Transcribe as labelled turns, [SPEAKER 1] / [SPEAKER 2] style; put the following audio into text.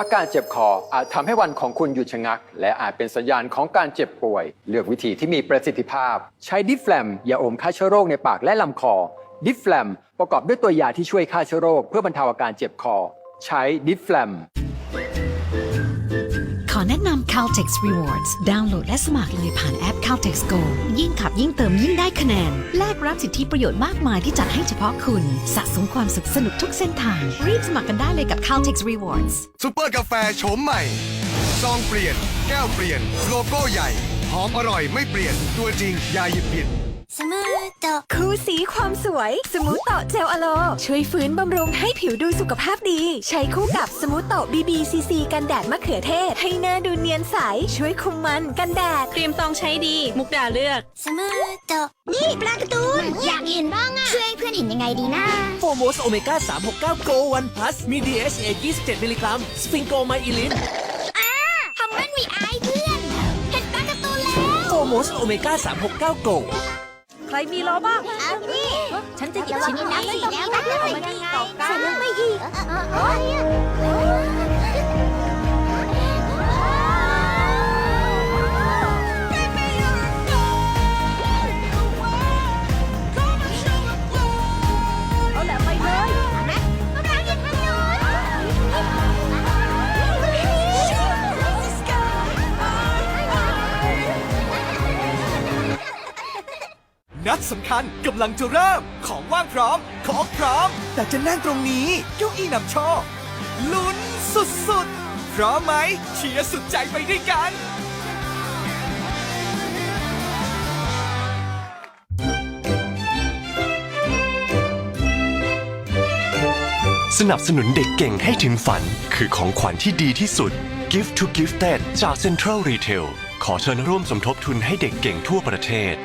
[SPEAKER 1] อาการเจ็บคออาจทำให้วันของคุณหยุดชะงัก และอาจเป็นสัญญาณของการเจ็บป่วย เลือกวิธีที่มีประสิทธิภาพ ใช้ดิฟแฟลมยาอมฆ่าเชื้อโรคในปากและลำคอ ดิฟแฟลมประกอบด้วยตัวยาที่ช่วยฆ่าเชื้อโรคเพื่อบรรเทาอาการเจ็บคอ ใช้ดิฟแฟลม
[SPEAKER 2] อแนะนำ Caltex Rewards ดาวน์โหลดและสมัครเลยผ่านแอป Caltex Go ยิ่งขับยิ่งเติมยิ่งได้คะแนน แลกรับสิทธิประโยชน์มากมายที่จัดให้เฉพาะคุณ สะสมความสุขสนุกทุกเส้นทาง รีบสมัครกันได้เลยกับ Caltex Rewards
[SPEAKER 3] ซุปเปอร์กาแฟโฉมใหม่ ซองเปลี่ยน แก้วเปลี่ยน โลโก้ใหญ่ หอมอร่อยไม่เปลี่ยน ตัวจริงอย่าหยิบผิด
[SPEAKER 4] สมูทโต
[SPEAKER 5] คู่สีความสวย สมูตโตเจลอโล ช่วยฟื้นบำรุงให้ผิวดูสุขภาพดี ใช้คู่กับสมูตโต BBCC กันแดดมะเขือเทศ ให้หน้าดูเนียนใส ช่วยคุมมันกันแดด
[SPEAKER 6] ครีมตองใช้ดี มุกดาเลือก
[SPEAKER 4] สมูทโตนี่ปลาการ์ตูนอยากเห็นบ้างอะช่วยให้เพื่อนเห็นยังไงดีนะ
[SPEAKER 7] โฟโมสโอเมก้า369 Go One Plus มี DHA 27มิลลิกรัมสฟิงโกไมอิลิน
[SPEAKER 4] ทำมันมีอายเพื่อน เห็นปลาการ์ตูนแล้ว
[SPEAKER 7] โฟโมสโอเมก้า369 Go
[SPEAKER 5] ใครมีล้อบ้าง
[SPEAKER 4] เอานี่
[SPEAKER 5] ฉันจะหยิบชิ้นนี้นะ
[SPEAKER 4] สีแล้วนะใส่ดีต่อกัน
[SPEAKER 5] ใส่ล
[SPEAKER 7] นัดสำคัญกำลังจะเริ่ม ของว่างพร้อม ของพร้อม แต่จะนั่งตรงนี้เก้าอี้นำโชคลุ้นสุดๆ พร้อมไหมเชียร์สุดใจไปด้วยกัน
[SPEAKER 8] สนับสนุนเด็กเก่งให้ถึงฝัน คือของขวัญที่ดีที่สุด Gift to Gifted จาก Central Retail ขอเชิญร่วมสมทบทุนให้เด็กเก่งทั่วประเทศ